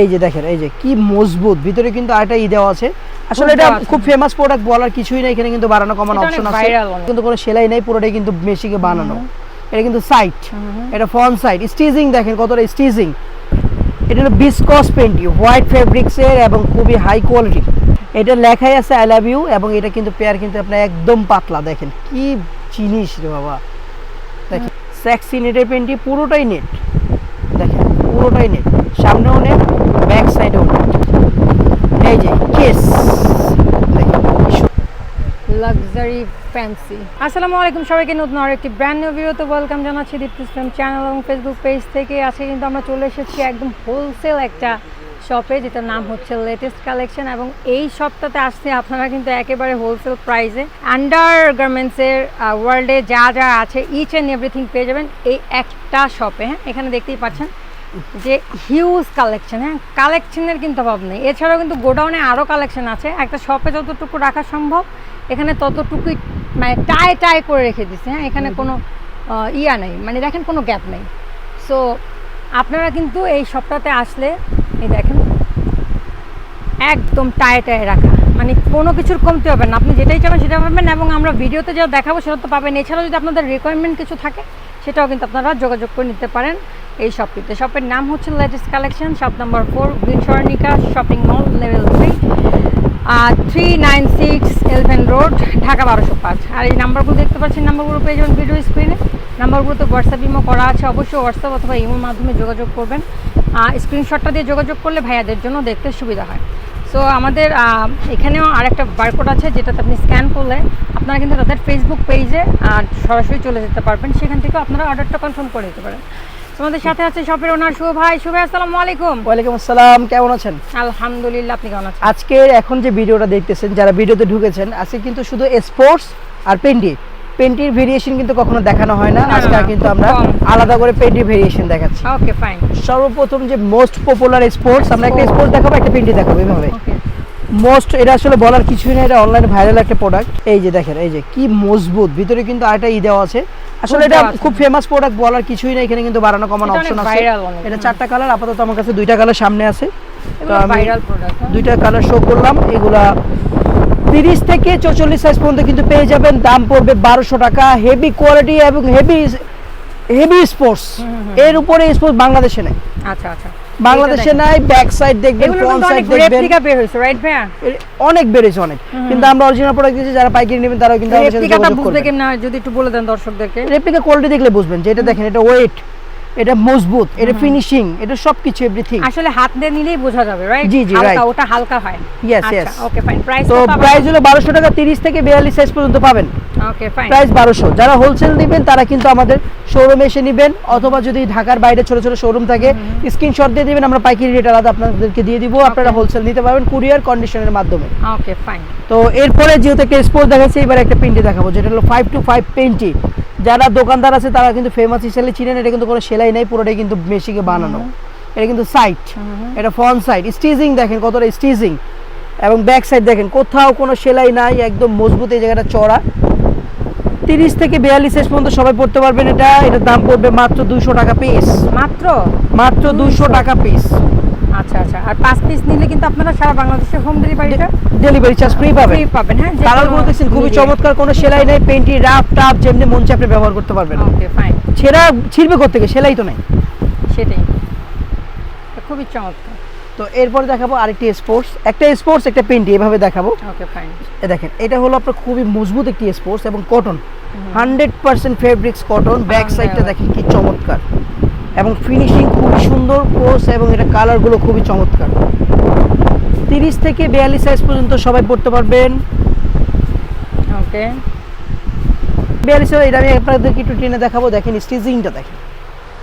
এই যে দেখেন এই যে কি মজবুত। ভিতরে কিন্তু আরেকটা ই দেওয়া আছে। আসলে এটা খুব ফেমাস প্রোডাক্ট বলার কিছুই নেই এখানে কিন্তু বাড়ানো কমানো অপশন আছে। কিন্তু কোনো সেলাই নেই পুরোটাই কিন্তু মেশিনে বানানো। এটা কিন্তু সাইট এটা ফ্রন্ট সাইট স্টিচিং দেখেন কতটা স্টিচিং এটা হলো বিসকস পেন্টি হোয়াইট ফেব্রিক্স এর এবং খুবই হাই কোয়ালিটি এটা লেখাই আছে আই লাভ ইউ এবং এটা কিন্তু পেয়ার কিন্তু আপনার একদম পাতলা। দেখেন কি জিনিস রে বাবা। দেখেন সেক্সি নেটের পেন্টি পুরোটাই নেট দেখেন পুরোটাই নেট সামনেও নেট ব্যাক সাইডেও এই যে কেস লাক্সারি ফ্যান্সি আসসালামু আলাইকুম সবাইকে, নতুন আর একটি ব্র্যান্ড নিউ ভিডিওতে ওয়েলকাম জানাচ্ছি দীপ্তি ফ্রেম চ্যানেল এবং ফেসবুক পেজ থেকে। আজকে কিন্তু আমরা চলে এসেছি একদম হোলসেল একটা শপে যেটার নাম হচ্ছে লেটেস্ট কালেকশন এবং এই শপটাতে আসতে আপনারা কিন্তু একেবারে হোলসেল প্রাইসে আন্ডার গার্মেন্টসের ওয়ার্ল্ডে যা যা আছে ইচ অ্যান্ড এভরিথিং পেয়ে যাবেন এই একটা শপে হ্যাঁ? এখানে দেখতেই পাচ্ছেন। যে হিউজ কালেকশন হ্যাঁ? কালেকশনের কিন্তু অভাব নেই। এছাড়াও কিন্তু গোডাউনে আরও কালেকশন আছে। একটা শপে যতটুকু রাখা সম্ভব এখানে ততটুকুই মানে টাই টাই করে রেখে দিছে হ্যাঁ? এখানে কোনো ইয়া নেই। মানে দেখেন কোনো গ্যাপ নেই। সো আপনারা কিন্তু এই শপটাতে আসলে এই দেখেন একদম টায়ে টায়ে রাখা। মানে কোনো কিছুর কমতে হবে না। আপনি যেটাই চাবেন সেটা পাবেন এবং আমরা ভিডিওতে যা দেখাবো সেটা তো পাবেন। এছাড়াও যদি আপনাদের রিকোয়ারমেন্ট কিছু থাকে সেটাও কিন্তু আপনারা যোগাযোগ করে নিতে পারেন। এই শপটিতে শপের নাম হচ্ছে latest collection shop number four green Swarnika shopping mall level three three nine six eleven road Dhaka বারোশো পাঁচ। আর এই নাম্বারগুলো দেখতে পাচ্ছেন নাম্বারগুলো পেয়ে যাবেন ভিডিও স্ক্রিনে নাম্বারগুলো তো হোয়াটসঅ্যাপ ইমো করা আছে, অবশ্যই হোয়াটসঅ্যাপ অথবা ইমোর মাধ্যমে যোগাযোগ করবেন। স্ক্রিনশটটা দিয়ে যোগাযোগ করলে ভাইয়াদের জন্য দেখতে সুবিধা হয়। সো আমাদের এখানেও আরেকটা বারকোড আছে, যেটাতে আপনি স্ক্যান করলে আপনারা কিন্তু তাদের ফেসবুক পেজে সরাসরি চলে যেতে পারবেন। সেখান থেকেও আপনারা অর্ডারটা কনফার্ম করে দিতে পারেন। তো আমাদের সাথে আছে শপের ওনার শুভ ভাই। শুভ আসসালামু আলাইকুম। ওয়ালাইকুম আসসালাম কেমন আছেন? আলহামদুলিল্লাহ আপনি কেমন আছেন? আজকে এখন যে ভিডিওটা দেখতেছেন যারা ভিডিওতে ঢুকেছেন আজকে কিন্তু শুধু স্পোর্টস আর পেন্টি পেন্টির ভেরিয়েশন কিন্তু কখনো দেখানো হয় না। আজকে কিন্তু আমরা আলাদা করে পেন্টির ভেরিয়েশন দেখাচ্ছি। ওকে ফাইন সর্বপ্রথম যে মোস্ট পপুলার স্পোর্টস আমরা একটা স্পোর্টস দেখাবো একটা পেন্টি দেখাবো এভাবে। মোস্ট এটা আসলে বলার কিছুই না এটা অনলাইনে ভাইরাল একটা প্রোডাক্ট এই যে দেখেন এই যে কি মজবুত। ভিতরে কিন্তু আরেকটা ই দেওয়া আছে আসলে এটা খুব ফেমাস প্রোডাক্ট বলার কিছুই না এখানে কিন্তু বাড়ানো কমানো অপশন আছে। এটা চারটা কালার আপাতত আমার কাছে দুইটা কালার সামনে আছে। তো আমি ভাইরাল প্রোডাক্ট দুইটা কালার শো করলাম এগুলা তিরিশ থেকে চৌচল্লিশ সাইজ পর্যন্ত কিন্তু পেয়ে যাবেন। দাম পড়বে বারোশো টাকা। হেভি কোয়ালিটি এবং হেভি হেভি স্পোর্টস এর উপরে স্পোর্টস বাংলাদেশে নেই। আচ্ছা আচ্ছা। বাংলাদেশে নাই ব্যাক সাইড দেখবেন ফ্রন্ট সাইড দেখবেন। রেপ্লিকা বের হইছে রাইট ভাইয়া? অনেক বেড়েছে অনেক। কিন্তু আমরা অরিজিনাল প্রোডাক্ট দিয়েছি যারা পাইকারি নেবেন তারাও কিন্তু রেপ্লিকাটা করবেন। কেমন যদি একটু বলে দেন দর্শকদেরকে। রেপ্লিকা কোয়ালিটি দেখলে বুঝবেন যে এটা দেখেন এটা ওয়েট এটা মজবুত এটা ফিনিশিং এটা সবকিছু এভরিথিং আসলে হাত দিয়ে নিলেই বোঝা যাবে রাইট জি, জি, right. ওটা হালকা হয়। Yes, yes. Okay fine price তো প্রাইস হলো বারোশো টাকা তিরিশ থেকে বিয়াল্লিশ সাইজ পর্যন্ত পাবেন। ওকে ফাইন প্রাইস বারোশো। যারা হোলসেল নেবেন তারা কিন্তু আমাদের শোরুমে এসে নেবেন অথবা যদি ঢাকার বাইরে ছোট ছোট শোরুম থাকে স্ক্রিনশট দিয়ে দিবেন আমরা পাইকারি রেট আলাদা আপনাদেরকে দিয়ে দিব। আপনারা হোলসেল নিতে পারবেন কুরিয়ার কন্ডিশনের মাধ্যমে। ওকে ফাইন তো এরপরে যেহেতু একটা স্পোর্ট দেখাচ্ছি এবার একটা পেন্টি দেখাবো যেটা হলো ফাইভ টু ফাইভ পেন্টি যারা দোকানদার আছে তারা কিন্তু ফেমাস হিসেবে চিনেন। এটা কিন্তু কোনো সেলাই নেই পুরোটাই কিন্তু মেশিকে বানানো। এটা কিন্তু সাইট এটা ফ্রন্ট সাইড স্টিচিং দেখেন কতটা স্টিচিং এবং ব্যাক সাইড দেখেন কোথাও কোনো সেলাই নাই একদম মজবুত এই জায়গাটা চড়া। তিরিশ থেকে বিয়াল্লিশ সাইজ পর্যন্ত সবাই পড়তে পারবেন এটা। এটার দাম পড়বে মাত্র দুশো টাকা পিস মাত্র? মাত্র দুশো টাকা পিস আচ্ছা আচ্ছা। আর পাঁচ পিস নিলে কিন্তু আপনারা সারা বাংলাদেশে হোম ডেলিভারিটা ডেলিভারি চার্জ ফ্রি পাবেন। ফ্রি পাবেন হ্যাঁ কালারগুলো দেখছেন খুবই চমৎকার কোনো সেলাই নেই পেন্টি রাফ টাপ যেমনি মন চাপে ব্যবহার করতে পারবেন। ওকে ফাইন ছেঁড়া ছিড়বে সেলাই তো নাই। সেটাই। খুবই চমৎকার। তো এরপরে দেখাবো আরেকটি স্পোর্টস একটা স্পোর্টস একটা পেন্টি এভাবে দেখাবো। ওকে ফাইন এ দেখেন এটা হলো আপনার খুবই মজবুত একটি স্পোর্টস এবং cotton hundred percent fabrics cotton back সাইডটা দেখেন কি চমৎকার। এবং ফিনিশিং খুবই সুন্দর কোর্স এবং এটা কালারগুলো খুবই চমৎকার। তিরিশ থেকে বিয়াল্লিশ সাইজ পর্যন্ত সবাই পড়তে পারবেন। ওকে বিয়াল্লিশ এটা আমি আপনাদেরকে একটু টেনে দেখাবো দেখেন স্টিচিংটা দেখেন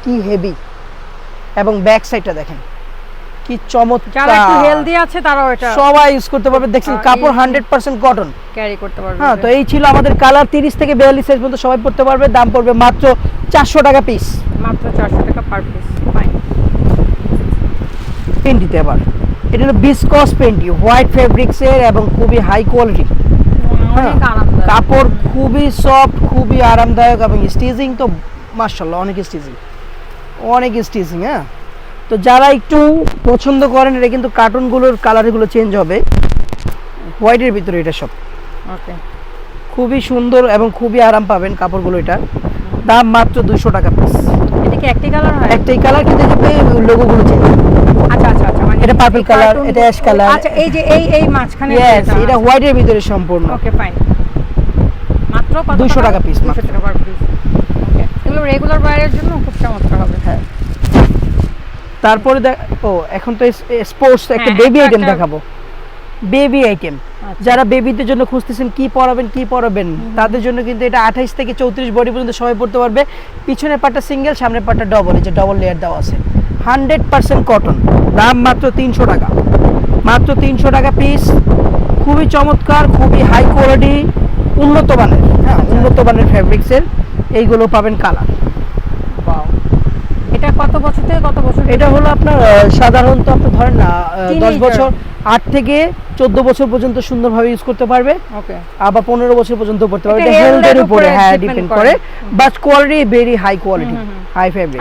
কি হেভি এবং ব্যাক সাইডটা দেখেন। কি যারা একটু চমৎকার হেলদি আছে তারাও এটা সবাই ইউজ করতে পারবে। দেখছেন কাপড় এই- হান্ড্রেড পার্সেন্ট কটন ক্যারি করতে পারবে হ্যাঁ তো এই ছিল আমাদের কালার তিরিশ থেকে বিয়াল্লিশ সাইজ পর্যন্ত সবাই পড়তে পারবে। দাম পড়বে মাত্র চারশো টাকা পিস মাত্র চারশো টাকা পার পিস ফাইন পেন্টিতে আবার এটা হলো বিসকস পেন্টি হোয়াইট ফেব্রিক্সের এবং খুবই হাই কোয়ালিটি অনেক আরামদায়ক। কাপড় খুবই সফট খুবই আরামদায়ক এবং স্টিচিং তো মার্শাল্লাহ অনেক স্টিচিং অনেক স্টিচিং হ্যাঁ। তো যারা একটু পছন্দ করেন এটা কিন্তু কার্টুনগুলোর কালারগুলো চেঞ্জ হবে। হোয়াইটের ভিতরে এটা সব। ওকে খুবই সুন্দর এবং খুবই আরাম পাবেন কাপড়গুলো এটা। দাম মাত্র দুশো টাকা পিস এটা কি একটি কালার হয়? একটাই কালার কিন্তু লোগোগুলো চেঞ্জ আচ্ছা আচ্ছা আচ্ছা মানে এটা color, cartoon এটা color। আচ্ছা এই যে এই এই মাঝখানে এটা হোয়াইটের ভিতরে সম্পূর্ণ। ওকে ফাইন মাত্র কত 200 টাকা? 200 টাকা পার পিস এগুলো রেগুলার বাইরের জন্য খুব চমৎকার হবে। হ্যাঁ। তারপরে দেখ ও এখন তো স্পোর্টস একটা হ্যাঁ, বেবি আইটেম দেখাবো। বেবি আইটেম আচ্ছা। যারা বেবিদের জন্য খুঁজতেছেন কি পরাবেন কি পরাবেন তাদের জন্য কিন্তু এটা আঠাইশ থেকে চৌত্রিশ বডি পর্যন্ত সবাই পড়তে পারবে। পিছনের পাটটা সিঙ্গেল সামনের পাটটা ডবল এই যে ডবল লেয়ার দেওয়া আছে। হান্ড্রেড পার্সেন্ট কটন দাম মাত্র তিনশো টাকা। মাত্র তিনশো টাকা পিস খুবই চমৎকার খুবই হাই কোয়ালিটি উন্নত মানের হ্যাঁ উন্নত মানের ফ্যাব্রিক্সের এইগুলো পাবেন কালার। কত বছর থেকে কত বছর এটা হলো আপনার সাধারণত আপনি ধরেন না দশ বছর আট থেকে চোদ্দ বছর পর্যন্ত সুন্দরভাবে ইউজ করতে পারবে। ওকে আবার পনেরো বছর পর্যন্ত পারবে। এটা হেলথের উপরে হ্যাঁ ডিপেন্ড করে। But quality very high quality হুম, হুম।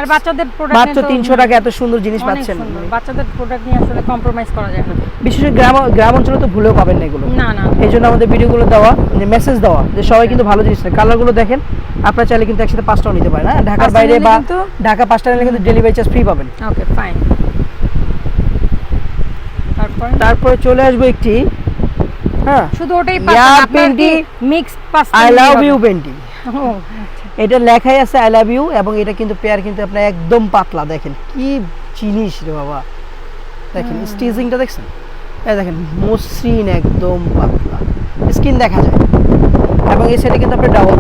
আর বাচ্চাদের প্রোডাক্ট মাত্র তিনশো টাকা এত সুন্দর জিনিস পাচ্ছেন। বাচ্চাদের প্রোডাক্ট নিয়ে আসলে কম্প্রোমাইজ করা যায় না। বিশেষ করে গ্রাম গ্রাম অঞ্চলে তো ভুলেও পাবেন না এগুলো। না না এই জন্য আমাদের ভিডিওগুলো দেওয়া যে মেসেজ দেওয়া যে সবাই কিন্তু ভালো জিনিস নেয়। কালারগুলো দেখেন আপনারা চাইলে কিন্তু একসাথে পাঁচটাও নিতে পারেন হ্যাঁ? ঢাকার বাইরে বা ঢাকা পাঁচটা নিলে কিন্তু ডেলিভারি চার্জ ফ্রি পাবেন। ওকে ফাইন তারপর চলে আসব একটি হ্যাঁ শুধু ওটাই পেন্টি, মিক্স পাঁচ আই লাভ ইউ পেন্টিং এটা লেখাই আছে আই লাভ ইউ এবং এটা কিন্তু পেয়ার কিন্তু আপনার একদম পাতলা দেখেন কি জিনিস রে বাবা। দেখেন স্টিচিংটা দেখছেন? এই দেখেন মসৃণ একদম পাতলা। স্কিন দেখা যায়। এবং এই সাইডে কিন্তু আপনার ডাবল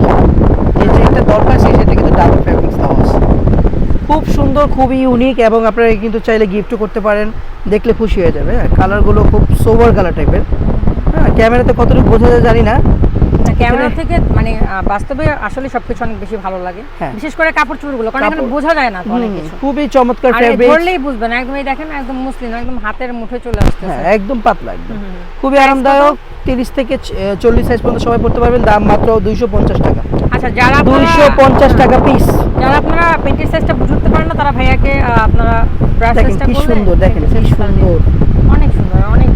এই যে একটা দরকার সেই সাইডে কিন্তু ডাবল ফ্যাব্রিক্স দেওয়া আছে। খুব সুন্দর খুবই ইউনিক এবং আপনারা কিন্তু চাইলে গিফটও করতে পারেন। দেখলে খুশি হয়ে যাবে হ্যাঁ কালারগুলো খুব সোভার কালার টাইপের হ্যাঁ ক্যামেরাতে কতটুকু বোঝা যায় জানি না। ক্যামেরা থেকে মানে বাস্তবে আসলে সবকিছু অনেক বেশি ভালো লাগে। হ্যাঁ। বিশেষ করে কাপড় চোপড়গুলো কারণ এখানে বোঝা যায় না অনেক কিছু। খুবই চমৎকার আর ফ্যাব্রিক ধরলেই বুঝবেন একদম এই দেখেন একদম মুসলিম একদম হাতের মুঠে চলে আসছে হ্যাঁ একদম পাতলা একদম। খুবই আরামদায়ক তিরিশ থেকে চল্লিশ সাইজ পর্যন্ত সবাই পড়তে পারবেন দাম মাত্র দুইশো পঞ্চাশ টাকা। আচ্ছা যারা আপনারা- দুইশো পঞ্চাশ টাকা পিস যারা আপনারা পেন্টের সাইজটা বুঝতে পারেন না তারা ভাইয়াকে আপনারা ব্রাশ দেখেন সাইজটা কি সুন্দর দেখেন কি সুন্দর। অনেক সুন্দর অনেক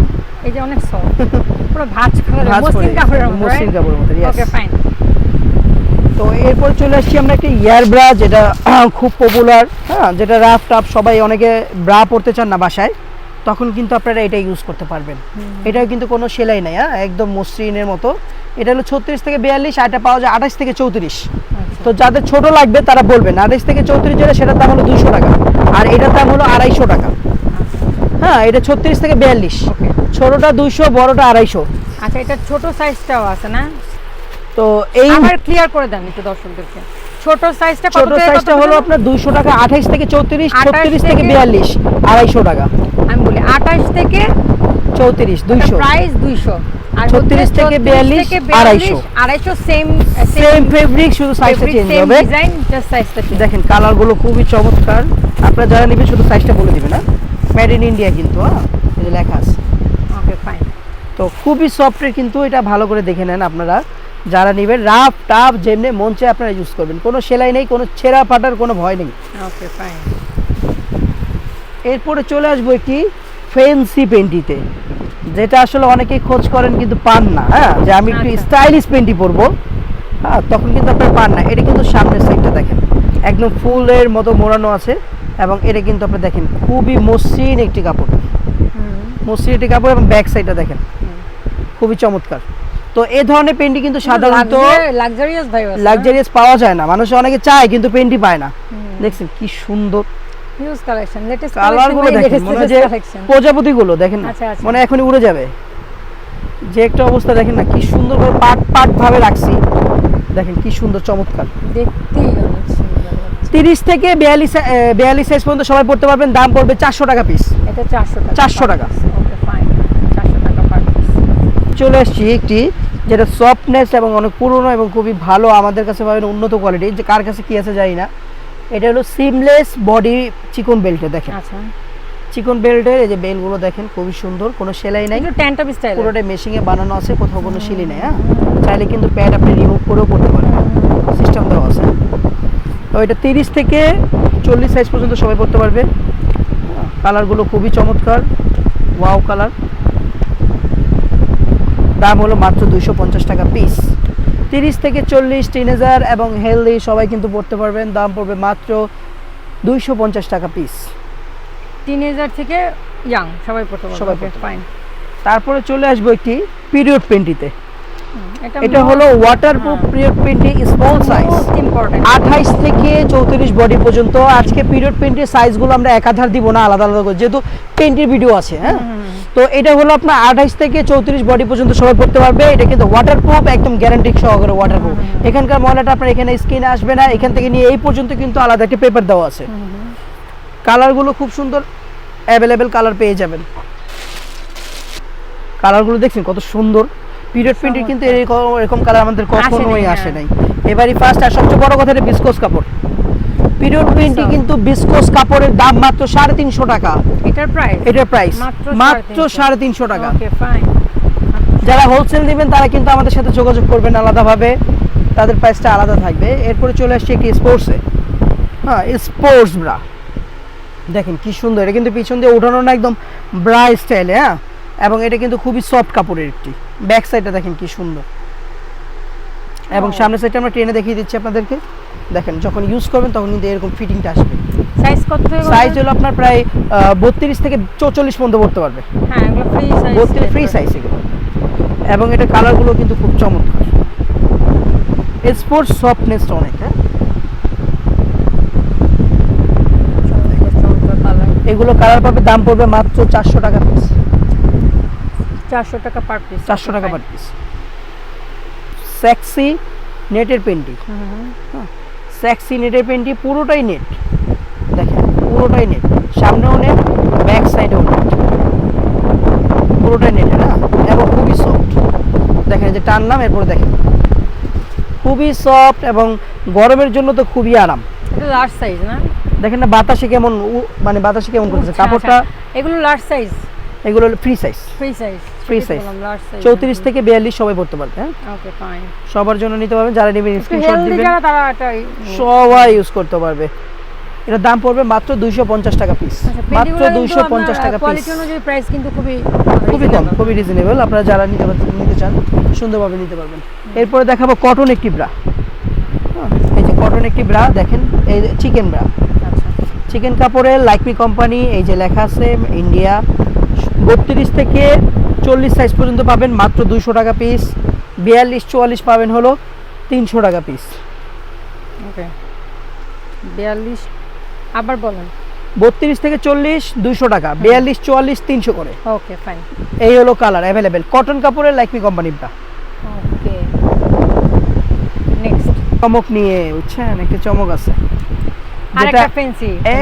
এই যে অনেক সফট পুরো ভাঁজ ভাঁজ মসলিন কাপড়ের মতো মসৃণ কাপড়ের মতো, ওকে ফাইন তো এরপর চলে আসছি আমরা একটা ইয়ার ব্রা যেটা খুব পপুলার হ্যাঁ যেটা রাফ টাফ সবাই অনেকে ব্রা পরতে চান না বাসায়। তখন কিন্তু আপনারা এটা ইউজ করতে পারবেন। এটাও কিন্তু কোনো সেলাই নাই হ্যাঁ? একদম মসৃণের মতো। এটা হলো ছত্রিশ থেকে বিয়াল্লিশ আর এটা পাওয়া যায় আঠাশ থেকে চৌত্রিশ। তো যাদের ছোট লাগবে তারা বলবেন আঠাশ থেকে চৌত্রিশ যেটা সেটার দাম হলো দুশো টাকা আর এটার দাম হলো আড়াইশো টাকা। হ্যাঁ এটা ছত্রিশ থেকে বিয়াল্লিশ। ছোটটা দুইশো বড়টা আড়াইশো। আচ্ছা এটা ছোট সাইজটাও আছে না? তো এই আবার ক্লিয়ার করে দেন একটু দর্শকদেরকে। ছোট সাইজটা কত ছোট সাইজটা হলো আপনার দুইশো টাকা আঠাইশ থেকে চৌত্রিশ 28 থেকে থেকে- বিয়াল্লিশ আড়াইশো টাকা। আমি বলি 28 থেকে চৌত্রিশ দুইশো। প্রাইস 200 আর 36 থেকে 42, 250 250 250 সেম সেম ফেব্রিক শুধু সাইজটা চেঞ্জ হবে। ডিজাইন জাস্ট সাইজটা দেখেন কালারগুলো খুবই চমৎকার। আপনারা যারা নেবেন শুধু সাইজটা বলে দিবেন না মেড ইন ইন্ডিয়া কিন্তু হ্যাঁ? লেখা আছে। ওকে ফাইন তো খুবই সফটের কিন্তু এটা ভালো করে দেখে নেন আপনারা। যারা নেবেন রাফ টাফ যেমনি মন চায় আপনারা ইউজ করবেন। কোনো সেলাই নেই কোনো ছেঁড়া ফাটার কোনো ভয় নেই। ওকে ফাইন এরপরে চলে আসব একটি ফেন্সি পেন্টিতে যেটা আসলে অনেকেই খোঁজ করেন কিন্তু পান না হ্যাঁ? যে আমি একটু আচ্ছা। স্টাইলিশ পেন্টি পরবো হ্যাঁ? তখন কিন্তু আপনার পান না। এটা কিন্তু সামনের সাইডটা দেখেন। একদম ফুলের মতো মোড়ানো আছে এবং এটা কিন্তু আপনি দেখেন খুবই মসৃণ একটি কাপড়। মসৃণ একটি কাপড় এবং ব্যাক সাইডটা দেখেন। খুবই চমৎকার। তো এই ধরনের পেন্টি কিন্তু সাধারণত লাক্সারিয়াস ভাই লাক্সারিয়াস পাওয়া যায় না। মানুষ অনেকে চায় কিন্তু পেন্টি পায় না। দেখছেন কি সুন্দর। হিউজ কালেকশন লেটেস্ট কালারগুলো দেখেন মনে যে প্রজাপতি গুলো দেখেন না? আচ্ছা, আচ্ছা। মানে এখনই উড়ে যাবে। যে একটা অবস্থা দেখেন না কি সুন্দর করে পাট পাট ভাবে রাখছি। দেখেন কি সুন্দর চমৎকার। দেখতেই তিরিশ থেকে বিয়াল্লিশ বিয়াল্লিশ সাইজ পর্যন্ত সবাই পড়তে পারবেন দাম পড়বে চারশো টাকা পিস এটা 400 টাকা 400 টাকা। ওকে ফাইন 400 টাকা পার পিস চলে আসছি একটি যেটা সফটনেস এবং অনেক পুরনো এবং খুবই ভালো আমাদের কাছে পাবেন উন্নত কোয়ালিটি যে কার কাছে কি আছে জানি না। এটা হলো সিমলেস বডি চিকন বেল্টে দেখেন। আচ্ছা। চিকন বেল্টের এই যে বেলগুলো দেখেন খুবই সুন্দর কোনো সেলাই নাই। ট্যান্টপ স্টাইল পুরোটাই মেশিংয়ে বানানো আছে কোথাও কোনো সিলি নেই হ্যাঁ? চাইলে কিন্তু প্যাড আপনি রিমুভ করেও করতে পারবেন সিস্টেম দেওয়া আছে। তো এটা তিরিশ থেকে চল্লিশ সাইজ পর্যন্ত সবাই পড়তে পারবে। হ্যাঁ, কালারগুলো খুবই চমৎকার। ওয়াও কালার দাম হলো মাত্র দুইশো পঞ্চাশ টাকা পিস তিরিশ থেকে চল্লিশ টিনেজার এবং হেলদি সবাই কিন্তু পড়তে পারবেন দাম পড়বে মাত্র দুইশো পঞ্চাশ টাকা পিস টিনেজার থেকে ইয়াং সবাই পড়তে পারবে সবাই ফাইন তারপরে চলে আসব একটি পিরিয়ড পেন্টিতে এটা হলো ওয়াটারপ্রুফ হ্যাঁ। পিরিয়ড পেন্টি স্মল সাইজ আঠাইশ থেকে চৌত্রিশ বডি পর্যন্ত আজকে পিরিয়ড পেন্টের সাইজগুলো আমরা একাধার দিব না আলাদা আলাদা করে যেহেতু পেন্টের ভিডিও আছে হ্যাঁ? তো এটা হলো আপনার আঠাইশ থেকে চৌত্রিশ বডি পর্যন্ত সবাই পড়তে পারবে। এটা কিন্তু ওয়াটারপ্রুফ একদম গ্যারান্টি সহকারে ওয়াটারপ্রুফ এখানকার ময়লাটা আপনার এখানে স্কিনে আসবে না এখান থেকে নিয়ে এই পর্যন্ত কিন্তু আলাদা একটা পেপার দেওয়া আছে। কালারগুলো খুব সুন্দর অ্যাভেলেবেল কালার পেয়ে যাবেন। কালারগুলো দেখছেন কত সুন্দর। পিরিয়ড প্রিন্টের কিন্তু এরকম এরকম কালার আমাদের কখনোই হ্যাঁ। আসে নাই। এবারই ফার্স্ট আর সবচেয়ে বড় কথা এটা বিসকোস কাপড়। প্রিন্টে কিন্তু বিসকোস কাপড়ের দাম মাত্র সাড়ে তিনশো টাকা। এটার প্রাইস এটার প্রাইস মাত্র মাত্র 350 সাড়ে তিনশো টাকা। ওকে ফাইন যারা হোলসেল নেবেন তারা কিন্তু আমাদের সাথে যোগাযোগ করবেন আলাদাভাবে। তাদের প্রাইসটা আলাদা থাকবে। এরপরে চলে আসছে একটি স্পোর্টসে হ্যাঁ স্পোর্টস ব্রা দেখেন কি সুন্দর। এটা কিন্তু পিছন দিয়ে ওঠানো না একদম ব্রা স্টাইলে হ্যাঁ? এবং এটা কিন্তু খুবই সফট কাপড়ের একটি। ব্যাক সাইডটা দেখেন কি সুন্দর। এবং সামনের সাইডটা আমরা ট্রেনে দেখিয়ে দিচ্ছি আপনাদেরকে। দেখেন যখন ইউজ করবেন তখন কিন্তু এরকম ফিটিংটা আসবে। সাইজ কত সাইজ হলো আপনার প্রায় বত্রিশ থেকে চৌচল্লিশ পর্যন্ত পড়তে পারবে। হ্যাঁ এগুলো ফ্রি সাইজ ফ্রি সাইজ এগুলো। এবং এটা কালারগুলো কিন্তু খুব চমৎকার। স্পোর্টস সফটনেসটা অনেক হ্যাঁ? এগুলো কালার পাবে দাম পড়বে মাত্র চারশো টাকা পিস চারশো টাকা পার পিস চারশো টাকা পার পিস সেক্সি নেটের পেন্টি। সেক্সি নেটের পেন্টি পুরোটাই নেট দেখেন পুরোটাই নেট সামনেও নেট ব্যাক সাইডেও নেট পুরোটাই নেট না? এবং খুবই সফট দেখেন যে টানলাম এরপরে দেখেন। খুবই সফট এবং গরমের জন্য তো খুবই আরাম। এটা লার্জ সাইজ না? দেখেন না বাতাসে কেমন মানে বাতাসে কেমন করতেছে? আচ্ছা, কাপড়টা। এগুলো লার্জ সাইজ এগুলো free size free size large size চৌত্রিশ থেকে বিয়াল্লিশ সবাই পড়তে পারবে হ্যাঁ? ওকে ফাইন সবার জন্য নিতে পারবেন যারা নেবেন স্ক্রিনশট দিবেন। যারা তারা সবাই ইউজ করতে পারবে। এটার দাম পড়বে মাত্র দুইশো পঞ্চাশ টাকা পিস মাত্র দুইশো পঞ্চাশ টাকা পিস কোয়ালিটি অনুযায়ী প্রাইস কিন্তু খুবই খুবই কম খুবই রিজনেবল আপনারা যারা নিতে নিতে চান সুন্দরভাবে নিতে পারবেন। এরপরে দেখাবো কটন একটি ব্রা এই যে কটন একটি ব্রা দেখেন এই চিকেন ব্রা আচ্ছা। চিকেন কাপড়ের লাইকমি কোম্পানি এই যে লেখা আছে ইন্ডিয়া বত্রিশ থেকে চল্লিশ সাইজ পর্যন্ত পাবেন মাত্র দুইশো টাকা পিস বিয়াল্লিশ চুয়াল্লিশ পাবেন হলো তিনশো টাকা পিস ওকে বিয়াল্লিশ আবার বলেন। বত্রিশ থেকে চল্লিশ দুইশো টাকা। বিয়াল্লিশ চুয়াল্লিশ তিনশো করে। ওকে ফাইন এই হলো কালার অ্যাভেলেবেল কটন কাপড়ের লাইকমি কোম্পানিটা ওকে নেক্সট চমক নিয়ে বুঝছেন? একটা চমক আছে। যেটা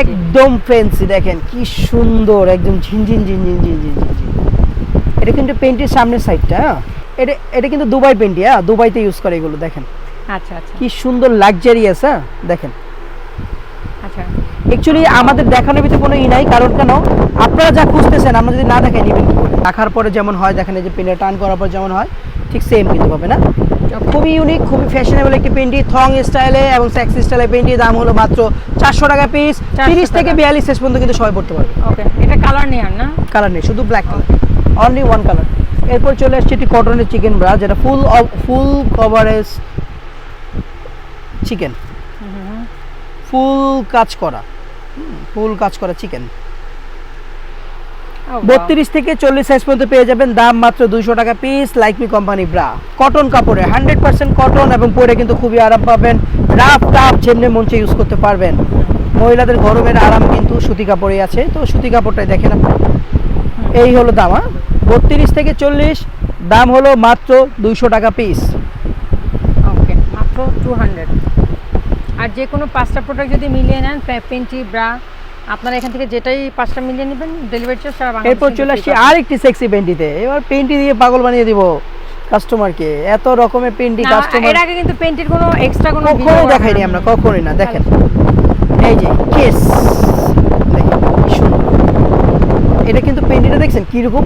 একদম ফ্যান্সি দেখেন কি সুন্দর একদম ঝিনঝিন ঝিনঝিন ঝিনঝিন ঝিনঝিন। এটা কিন্তু পেন্টের সামনের সাইডটা হ্যাঁ? এটা এটা কিন্তু দুবাই পেন্টি হ্যাঁ দুবাইতে ইউজ করে এগুলো দেখেন। আচ্ছা আচ্ছা। কি সুন্দর লাক্সারিয়াস হ্যাঁ? দেখেন। আচ্ছা। অ্যাকচুয়ালি আমাদের দেখানোর ভিতরে কোনো ই নাই কারণ কেন? আপনারা যা খুঁজতেছেন আমরা যদি না দেখাই নেবেন রাখার পরে যেমন হয় দেখেন এই যে পেনটা টান করার পর যেমন হয় ঠিক সেম কিন্তু পাবে না? খুবই ইউনিক খুবই ফ্যাশনেবল একটি পেন্টি থং স্টাইলে এবং সেক্সি স্টাইলে পেন্টি দাম হলো মাত্র চারশো টাকা পিস 400 তিরিশ থেকে। বিয়াল্লিশ শেষ পর্যন্ত কিন্তু সবাই পড়তে পারবে। ওকে এটা কালার নেই আর না? কালার নেই শুধু black colour only one colour এরপর চলে আসছে একটি কটনের চিকেন ব্রা যেটা ফুল ফুল কভারেজ চিকেন ফুল কাজ করা। ফুল কাজ করা চিকেন Oh, বত্রিশ থেকে চল্লিশ সাইজ পর্যন্ত পেয়ে যাবেন। দাম মাত্র দুইশো টাকা piece Like Me company bra cotton কাপড়ে হান্ড্রেড পার্সেন্ট কটন এবং পরে কিন্তু খুবই আরাম পাবেন। রাফ টাফ যেমনি মঞ্চে ইউজ করতে পারবেন। মহিলাদের গরমের আরাম কিন্তু সুতি কাপড়ে আছে। তো সুতি কাপড়টাই দেখেন আপনি। এই হলো দাম হ্যাঁ? বত্রিশ থেকে চল্লিশ দাম হলো মাত্র দুইশো টাকা পিস ওকে মাত্র টু হান্ড্রেড আর যে কোনো পাঁচটা প্রোডাক্ট যদি মিলিয়ে নেন পেন্টি ব্রা আপনারা এখান থেকে যেটাই পাঁচটা মিলিয়ে নেবেন ডেলিভারি চার্জ সারা বাংলাদেশে এরপর চলে আসছি আর একটি সেক্সি পেন্টিতে। এবার পেন্টি দিয়ে পাগল বানিয়ে দিব কাস্টমারকে এত রকমের পেন্টি কাস্টমার এর আগে কিন্তু পেন্টের কোনো এক্সট্রা কোনো কখনো দেখাইনি আমরা কখনোই না দেখেন। এই যে কেস এটা কিন্তু পেন্টিটা দেখছেন কীরকম?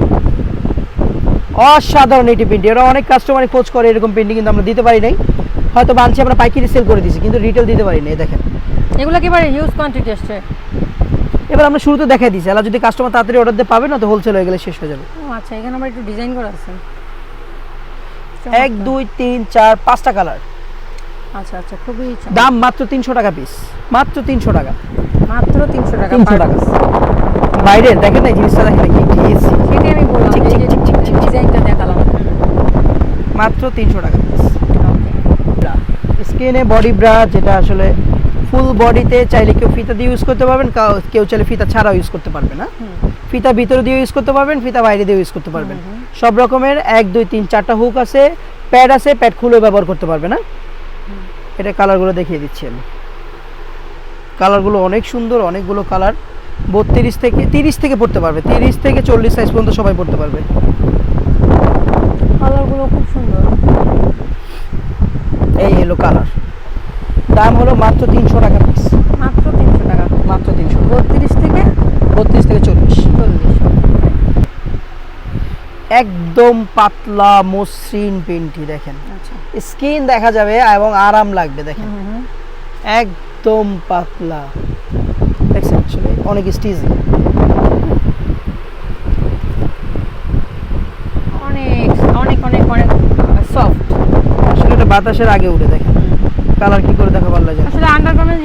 অসাধারণ এটি পেন্টি এরা অনেক কাস্টমার খোঁজ করে এরকম পেন্টি কিন্তু আমরা দিতে পারি নাই। হয়তো বানছি আমরা পাইকারি সেল করে দিছি কিন্তু রিটেল দিতে পারি নাই দেখেন। এগুলো একেবারে হিউজ কোয়ান্টিটি আসছে? এবার আমরা শুরুতে দেখাই দিচ্ছি আলা যদি কাস্টমার তাড়াতাড়ি অর্ডার দিয়ে পাবে না তো হোলসেল হয়ে গেলে শেষ হয়ে যাবে। ও আচ্ছা এখানে আবার একটু ডিজাইন করা আছে। এক দুই তিন চার পাঁচটা কালার আচ্ছা আচ্ছা খুবই। দাম মাত্র তিনশো টাকা পিস মাত্র তিনশো টাকা। মাত্র তিনশো টাকা 300 টাকা। বাইরে দেখেন না জিনিসটা দেখেন কি সেটাই আমি বললাম। ডিজাইনটা দেখালাম। মাত্র তিনশো টাকা স্কিনে বডি ব্রা যেটা আসলে ফুল বডিতে চাইলে কেউ ফিতা দিয়ে ইউজ করতে পারবেন কেউ চাইলে ফিতা ছাড়াও ইউজ করতে পারবেন না। ফিতা ভিতরে দিয়ে ইউজ করতে পারবেন ফিতা বাইরে দিয়ে ইউজ করতে পারবেন। সব রকমের এক দুই তিন চারটা হুক আছে প্যাড আছে প্যাড খুলে ব্যবহার করতে পারবে না। এটা কালারগুলো দেখিয়ে দিচ্ছি আমি। কালারগুলো অনেক সুন্দর অনেকগুলো কালার বত্রিশ থেকে তিরিশ থেকে পড়তে পারবে। তিরিশ থেকে চল্লিশ সাইজ পর্যন্ত সবাই পড়তে পারবে। কালারগুলো খুব সুন্দর। এই এলো কালার দাম হলো মাত্র তিনশো টাকা পিস মাত্র তিনশো টাকা। মাত্র তিনশো বত্রিশ থেকে? বত্রিশ থেকে চল্লিশ। চল্লিশ একদম পাতলা মসৃণ পেন্টি দেখেন। আচ্ছা। স্কিন দেখা যাবে এবং আরাম লাগবে দেখেন। একদম পাতলা। দেখছেন? অনেক স্টিজি অনেক অনেক অনেক অনেক সফট আসলে এটা বাতাসের আগে দেখেন। কালার কি করে দেখা যায় আসলে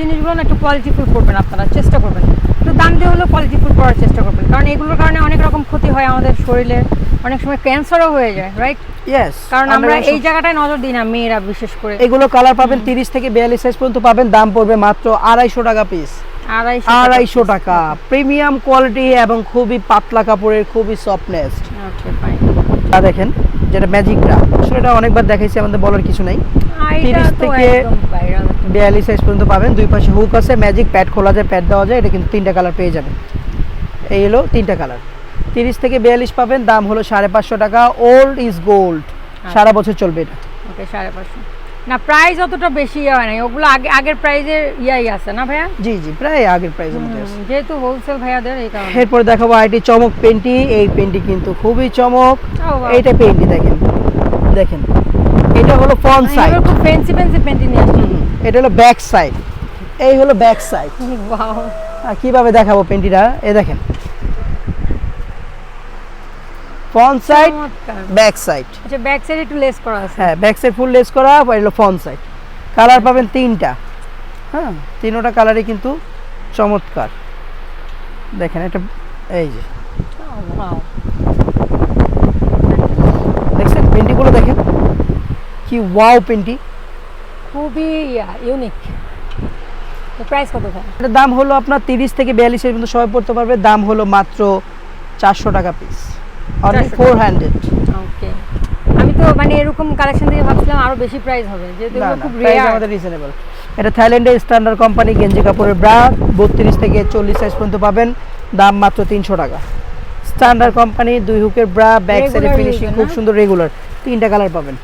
জিনিসগুলো একটু কোয়ালিটিফুল করবেন আপনারা চেষ্টা করবেন। একটু দাম দিয়ে হলেও কোয়ালিটিফুল করার চেষ্টা করবেন। কারণ এগুলোর কারণে অনেক রকম ক্ষতি হয় আমাদের শরীরে। অনেক সময় ক্যান্সারও হয়ে যায় রাইট ইয়েস কারণ আমরা এই জায়গাটায় নজর দিই না মেয়েরা বিশেষ করে। এগুলো কালার পাবেন তিরিশ থেকে বিয়াল্লিশ সাইজ পর্যন্ত পাবেন দাম পড়বে মাত্র আড়াইশো টাকা পিস আড়াইশো টাকা প্রিমিয়াম কোয়ালিটি এবং খুবই পাতলা কাপড়ের খুবই সফটনেস তা দেখেন যেটা ম্যাজিকটা আসলে এটা অনেকবার দেখাইছি আমাদের বলার কিছু নাই। এইটা 30 তো থেকে- বিয়াল্লিশ সাইজ পর্যন্ত পাবেন। দুই পাশে হুক আছে ম্যাজিক প্যাড খোলা যায় প্যাড দেওয়া যায় এটা কিন্তু তিনটা কালার পেয়ে যাবেন। এই হলো তিনটা কালার তিরিশ থেকে বিয়াল্লিশ পাবেন দাম হলো সাড়ে পাঁচশো টাকা। ওল্ড ইজ গোল্ড সারা বছর চলবে এটা। ওকে সাড়ে পাঁচশো। না প্রাইস অতটা বেশি ইয়ে হয় না ওগুলো আগে আগের প্রাইজের ইয়াই আছে না ভাইয়া? জি জি প্রায় আগের মধ্যে আছে। যেহেতু হোলসেল ভাইয়াদের এই কারণে। এরপরে দেখাবো আইটি চমক পেন্টি। এই পেন্টি কিন্তু খুবই চমক। Oh, এইটা পেন্টি দেখেন। দেখেন এটা হলো ফ্রন্ট মানে সাইড খুব ফ্যান্সি ফ্যান্সি পেন্টিং নিয়ে আসছি। এটা হলো ব্যাক সাইড এই হলো ব্যাক সাইড ওয়াও কীভাবে দেখাবো পেন্টিটা? এ দেখেন। ফ্রন্ট সাইড ব্যাক সাইড আচ্ছা ব্যাক সাইডে একটু লেস করা আছে। হ্যাঁ ব্যাক সাইড ফুল লেস করা আর হলো ফ্রন্ট সাইড কালার পাবেন তিনটা। হ্যাঁ তিনোটা কালারই কিন্তু চমৎকার। দেখেন এটা এই যে। দেখছেন পেন্টিগুলো দেখেন। কি ওয়াও পেন্টি খুবই ইউনিক প্রাইস কত ভাই? এটার দাম হলো আপনার তিরিশ থেকে বিয়াল্লিশ পর্যন্ত সবাই পড়তে পারবে। দাম হলো মাত্র চারশো টাকা piece only 400 four hundred okay আমি তো মানে এরকম কালেকশন থেকে ভাবছিলাম আরও বেশি প্রাইস হবে যেহেতু এগুলো খুব রেয়ার আমাদের রিজনেবল এটা থাইল্যান্ডের স্ট্যান্ডার্ড কোম্পানি গেঞ্জি কাপড়ের ব্রা বত্রিশ থেকে চল্লিশ সাইজ পর্যন্ত পাবেন দাম মাত্র তিনশো টাকা। স্ট্যান্ডার্ড কোম্পানি দুই হুকের ব্রা ব্যাক সাইডে ফিনিশিং খুব সুন্দর রেগুলার তিনটা কালার পাবেন।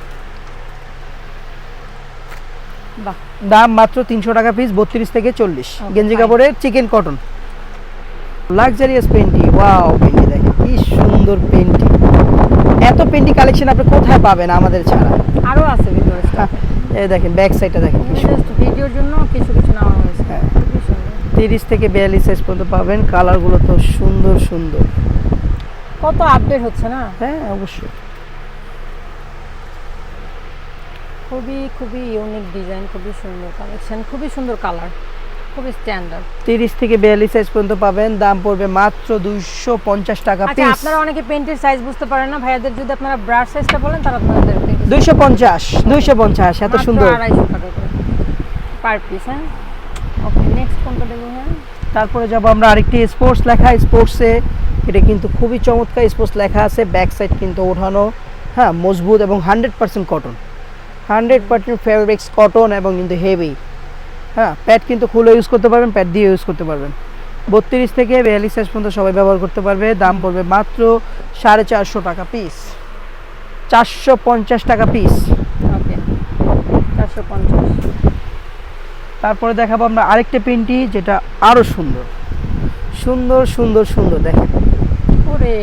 বাহ। দাম মাত্র তিনশো টাকা পিস বত্রিশ থেকে চল্লিশ। গেঞ্জি কাপড়ের chicken cotton luxurious panty wow panty দেখেন কি সুন্দর পেন্টি এত পেন্টি কালেকশন আপনি কোথায় পাবেন আমাদের ছাড়া? আরও আছে ভিতরে এই দেখেন ব্যাক সাইডটা দেখেন ভিডিওর জন্য কিছু কিছু নেওয়া হয়েছে। হ্যাঁ। তিরিশ থেকে বিয়াল্লিশ সাইজ পর্যন্ত পাবেন কালারগুলো তো সুন্দর সুন্দর। কত আপডেট হচ্ছে না? হ্যাঁ অবশ্যই। খুবই খুবই ইউনিক ডিজাইন খুবই সুন্দর কালেকশন খুবই সুন্দর কালার খুবই স্ট্যান্ডার্ড তিরিশ থেকে বিয়াল্লিশ সাইজ পর্যন্ত পাবেন। দাম পড়বে মাত্র দুইশো পঞ্চাশ টাকা আচ্ছা আপনারা অনেকে পেন্টের সাইজ বুঝতে পারেন না। ভাইয়াদের যদি আপনারা ব্রাশ সাইজটা বলেন তারা আপনাদের দুইশো পঞ্চাশ দুইশো পঞ্চাশ এত সুন্দর। টাকা পার পিস হ্যাঁ? ওকে নেক্সট কোনটা দেবো হ্যাঁ তারপরে যাব আমরা আরেকটি স্পোর্টস লেখা। স্পোর্টসে এটা কিন্তু খুবই চমৎকার স্পোর্টস লেখা আছে। ব্যাক সাইড কিন্তু ওঠানো। হ্যাঁ মজবুত এবং hundred percent cotton hundred percent fabrics cotton এবং কিন্তু হেভি হ্যাঁ প্যাড কিন্তু খুলে ইউজ করতে পারবেন প্যাড দিয়ে ইউজ করতে পারবেন। বত্রিশ থেকে বিয়াল্লিশ সাইজ পর্যন্ত সবাই ব্যবহার করতে পারবে দাম পড়বে মাত্র সাড়ে চারশো টাকা পিস চারশো পঞ্চাশ টাকা পিস ওকে চারশো পঞ্চাশ। তারপরে দেখাবো আমরা আরেকটা পেন্টি যেটা আরও সুন্দর। সুন্দর সুন্দর সুন্দর দেখেন। ওরে।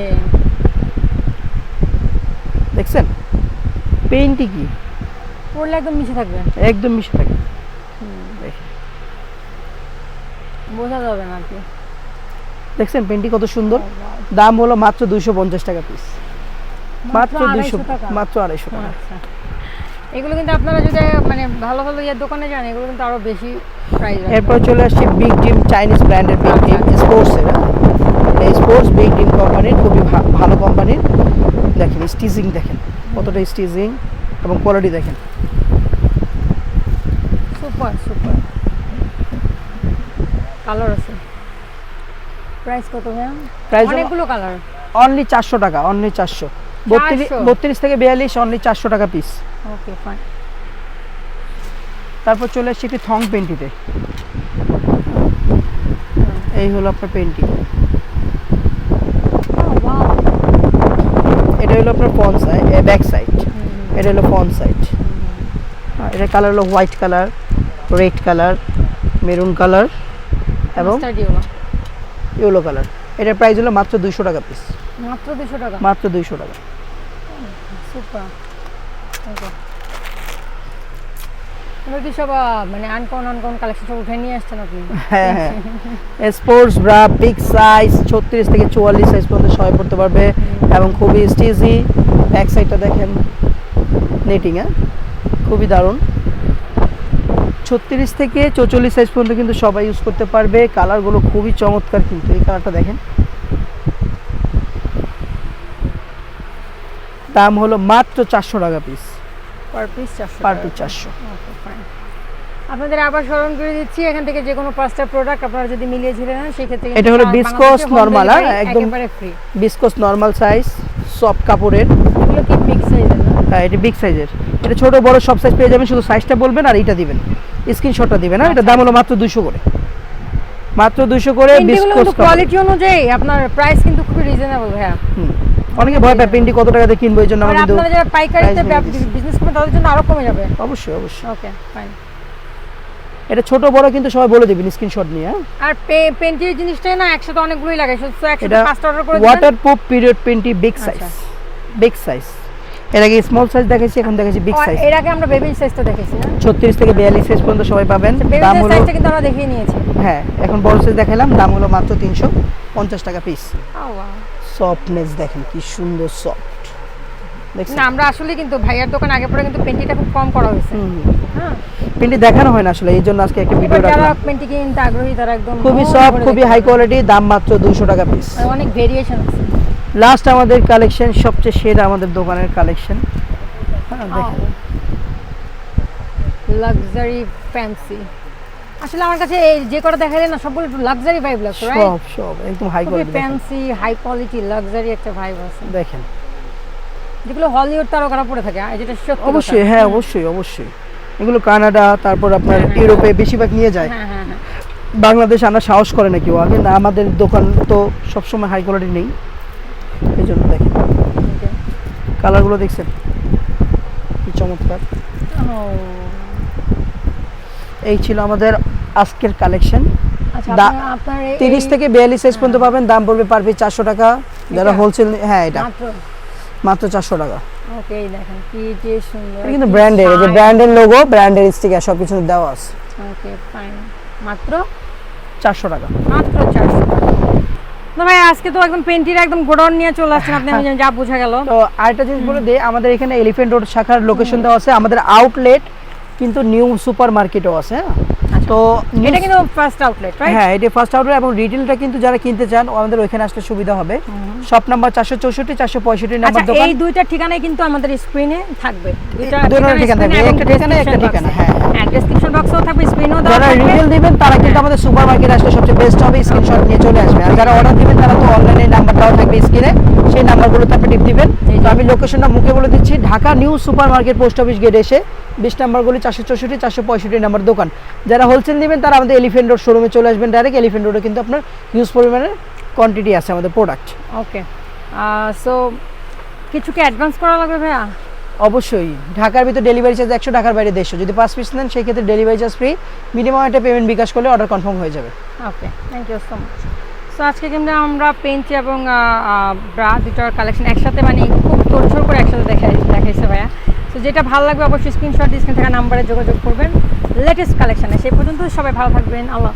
দেখছেন? পেইন্টই কি? পড়লে একদম মিশে থাকবে। একদম মিশে থাকে দেখেন। বোঝা যাবে না কি। দেখছেন পেন্টি কত সুন্দর? দাম হলো মাত্র দুইশো পঞ্চাশ টাকা পিস মাত্র দুইশো মাত্র আড়াইশো টাকা। আচ্ছা। এগুলো কিন্তু আপনারা যদি মানে ভালো ভালো ইয়ের দোকানে যান এগুলো কিন্তু আরও বেশি প্রাইস এরপর চলে আসছে বিগ ডিম চাইনিজ ব্র্যান্ডের বিগ ডিম স্পোর্টসের এই স্পোর্টস বিগ ডিম কোম্পানির খুবই ভালো কোম্পানির দেখেন স্টিচিং দেখেন কতটা স্টিচিং এবং কোয়ালিটি দেখেন। সুপার সুপার কালার আছে। প্রাইস কত ভাইয়া? Price অনেকগুলো কালার। অনলি চারশো টাকা অনলি চারশো। বত্রিশ 400 বত্রিশ থেকে বিয়াল্লিশ অনলি চারশো টাকা পিস ওকে ফাইন তারপর চলে আসছে একটি থং পেন্টিতে এই হলো আপনার পেন্টি এটা হলো আপনার ফ্রন্ট সাইড ব্যাক সাইড এটা হলো ফ্রন্ট সাইড এটা কালার হলো white colour red colour maroon colour এবং ইয়েলো কালার এটার প্রাইস হলো মাত্র দুইশো টাকা পিস মাত্র দুশো টাকা? মাত্র দুইশো টাকা। সুপার কি সব মানে আনকন আনকন কালেকশন সব উঠে নিয়ে আসছেন আপনি? হ্যাঁ হ্যাঁ। স্পোর্টস ব্রা বিগ সাইজ ছত্রিশ থেকে চুয়াল্লিশ সাইজ পর্যন্ত সবাই পড়তে পারবে এবং খুবই স্টিজি ব্যাক সাইডটা দেখেন নেটিং হ্যাঁ? খুবই দারুণ। ছত্রিশ থেকে চৌচল্লিশ সাইজ পর্যন্ত কিন্তু সবাই ইউজ করতে পারবে। কালারগুলো খুবই চমৎকার কিন্তু এই কালারটা দেখেন। দাম হলো মাত্র চারশো টাকা পিস পার পিস চারশো পার পিস চারশো। আপনাদের আবার স্মরণ করে দিচ্ছি এখান থেকে যে কোনো পাঁচটা প্রোডাক্ট আপনারা যদি মিলিয়ে ঝুলে নেন সেক্ষেত্রে এটা হলো viscose normal, হ্যাঁ, একদম- free viscose normal size soft কাপড়ের। এগুলো কি মিক্স সাইজের হ্যাঁ এটা বিগ সাইজের এটা ছোট বড় সব সাইজ পেয়ে যাবেন শুধু সাইজটা বলবেন আর এইটা দিবেন। স্ক্রিনশটটা দিবেন হ্যাঁ? এটা দাম হলো মাত্র দুশো করে। মাত্র দুশো করে কোয়ালিটি অনুযায়ী আপনার প্রাইস কিন্তু খুবই রিজনেবল ভাইয়া। অনেকে ভয় পায় পেন্টি কত টাকাতে কিনবো এই জন্য আর আমরা কিন্তু আপনারা যারা পাইকারিতে। বিজনেস করবেন তাদের জন্য আরও কমে যাবে। অবশ্যই অবশ্যই। ওকে ফাইন এটা ছোট বড় কিন্তু সবাই বলে দিবেন স্ক্রিনশট নিয়ে হ্যাঁ? আর পেন্টির জিনিসটাই না একসাথে অনেকগুলোই লাগে। এটা পাঁচটা অর্ডার করে দিবেন। Waterproof period panty big size. Big size এর আগে স্মল সাইজ দেখাইছি এখন দেখাচ্ছি বিগ সাইজ এর আগে আমরা বেবি সাইজটা দেখেছি না? ছত্রিশ থেকে বিয়াল্লিশ সাইজ পর্যন্ত সবাই পাবেন। দাম হলো সাইজটা কিন্তু আমরা দেখিয়ে নিয়েছি। হ্যাঁ এখন বড় সাইজ দেখালাম দাম হলো মাত্র তিনশো পঞ্চাশ টাকা পিস wow. সফটনেস দেখেন কি সুন্দর সফট দেখছেন না আমরা আসলে কিন্তু ভাইয়ার দোকান আগে পরে কিন্তু পেন্টিটা খুব কম করা হয়েছে। হ্যাঁ। পেন্টি দেখানো হয় না আসলে এই জন্য আজকে একটা ভিডিও এবার যারা রাখলাম। পেন্টি কিনতে আগ্রহী তারা একদম খুবই সফট খুবই হাই। কোয়ালিটি দাম মাত্র দুইশো টাকা পিস অনেক ভেরিয়েশন আছে। লাস্ট আমাদের কালেকশন সবচেয়ে সেরা আমাদের দোকানের কালেকশন হ্যাঁ দেখেন। লাক্সারি ফ্যান্সি আসলে আমার কাছে যে কটা দেখালে না সবগুলো একটু লাক্সারি ভাইব লাগছে রাইট সব সব একদম high quality fancy high quality luxury একটা ভাইব আছে। দেখেন। যেগুলো হলিউড তারকারা পরে থাকে যেটা সত্যি অবশ্যই হ্যাঁ অবশ্যই অবশ্যই। এগুলো কানাডা তারপর আপনার হ্যাঁ, হ্যাঁ। ইউরোপে বেশিরভাগ নিয়ে যায়। হ্যাঁ বাংলাদেশ আনা সাহস করে না কেউ আগে না আমাদের দোকান তো সবসময় হাই কোয়ালিটি নেই। এই জন্য দেখেন. কালারগুলো দেখছেন? কি চমৎকার। এই ছিল আমাদের আজকের কালেকশন আচ্ছা তিরিশ থেকে বিয়াল্লিশ সাইজ পর্যন্ত পাবেন। দাম পড়বে পার পিস চারশো টাকা। যারা হোলসেল হ্যাঁ এটা। মাত্র? চারশো টাকা। ওকে দেখেন কি যে সুন্দর কিন্তু ব্র্যান্ডের যে ব্র্যান্ডের লোগো ব্র্যান্ডের স্টিকার সব কিছু দেওয়া আছে। ওকে ফাইন মাত্র? চারশো টাকা। মাত্র চারশো। ভাই, আজকে তো একদম পেন্টির একদম গোডাউন নিয়ে চলে আসছেন আপনি, আমি যা বোঝা গেল। তো আরেকটা জিনিস বলে দিই আমাদের এখানে এলিফ্যান্ট রোড শাখার লোকেশন দেওয়া আছে, আমাদের আউটলেট কিন্তু নিউ সুপার মার্কেটও আছে হ্যাঁ? তো এটা কিন্তু ফার্স্ট আউটলেট রাইট হ্যাঁ এটা ফার্স্ট আউটলেট এবং রিটেলটা কিন্তু যারা কিনতে চান আমাদের ওইখানে আসলে সুবিধা হবে। শপ নাম্বার চারশো চৌষট্টি চারশো পঁয়ষট্টি নাম্বার আচ্ছা দোকান। এই দুইটা ঠিকানাই কিন্তু আমাদের স্ক্রিনে থাকবে। দুইটা ঠিকানা থাকবে, একটা ঠিকানা, একটা ঠিকানা, হ্যাঁ। হ্যাঁ। ডেসক্রিপশন বক্সেও থাকবে স্ক্রিনেও দেওয়া যারা রিটেল দিবেন তারা কিন্তু আমাদের সুপার মার্কেট আসলে সবচেয়ে বেস্ট হবে স্ক্রিনশট নিয়ে চলে আসবে। আর যারা অর্ডার দিবেন তারা তো অনলাইনে নাম্বার দেওয়া থাকবে স্ক্রিনে সেই নাম্বারগুলোতে আপনি টিপ দিবেন। তো। আমি লোকেশনটা মুখে বলে দিচ্ছি Dhaka new super market post office gate এসে বিশ নাম্বারগুলি চারশো চৌষট্টি চারশো পঁয়ষট্টি নাম্বার দোকান। যারা হোলসেল নেবেন তারা আমাদের এলিফেন্ট রোড শোরুমে চলে আসবেন ডাইরেক্ট এলিফেন্ট রোডে কিন্তু আপনার হিউজ পরিমাণের কোয়ান্টিটি আছে আমাদের প্রোডাক্ট ওকে সো কিছু কি অ্যাডভান্স করা লাগবে ভাইয়া? অবশ্যই। ঢাকার ভিতরে ডেলিভারি চার্জ একশো টাকার বাইরে দেড়শো। যদি পাঁচ পিস নেন সেই ক্ষেত্রে ডেলিভারি চার্জ ফ্রি মিনিমাম একটা পেমেন্ট বিকাশ করলে অর্ডার কনফার্ম হয়ে যাবে। Okay thank you so much so আজকে কিন্তু আমরা পেন্ট এবং ব্রা দুটার কালেকশন একসাথে মানে খুব তোড়ঝোড় করে একসাথে দেখাই দেখাইছে ভাইয়া। তো যেটা ভালো লাগবে অবশ্যই স্ক্রিনশট স্ক্রিন থাকা নাম্বারে যোগাযোগ করবেন। লেটেস্ট কালেকশনে সেই পর্যন্ত সবাই ভালো থাকবেন। আল্লাহ